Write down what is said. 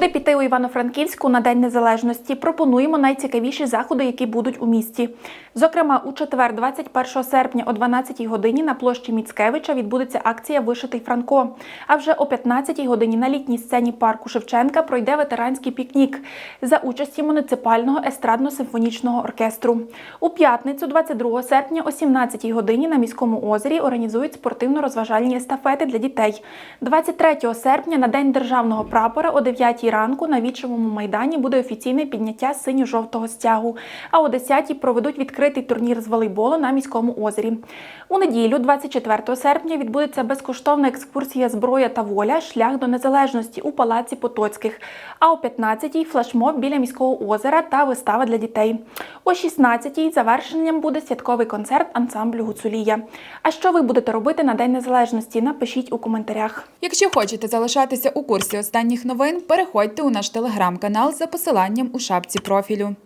Куди піти у Івано-Франківську на День Незалежності? Пропонуємо найцікавіші заходи, які будуть у місті. Зокрема, у четвер, 21 серпня о 12 годині на площі Міцкевича відбудеться акція Вишитий Франко. А вже о 15 годині на літній сцені парку Шевченка пройде ветеранський пікнік за участі муніципального естрадно-симфонічного оркестру. У п'ятницю, 22 серпня, о 17 годині на міському озері організують спортивно-розважальні естафети для дітей. 23 серпня на день державного прапора о 9 ранку на вічовому майдані буде офіційне підняття синьо-жовтого стягу. А о 10 проведуть відкритий турнір з волейболу на міському озері. У неділю, 24 серпня, відбудеться безкоштовна екскурсія зброя та воля шлях до незалежності у палаці Потоцьких. А о 15-й флешмоб біля міського озера та вистава для дітей. О 16-й завершенням буде святковий концерт ансамблю Гуцулія. А що ви будете робити на День Незалежності? Напишіть у коментарях. Якщо хочете залишатися у курсі останніх новин, переходьте у наш телеграм-канал за посиланням у шапці профілю.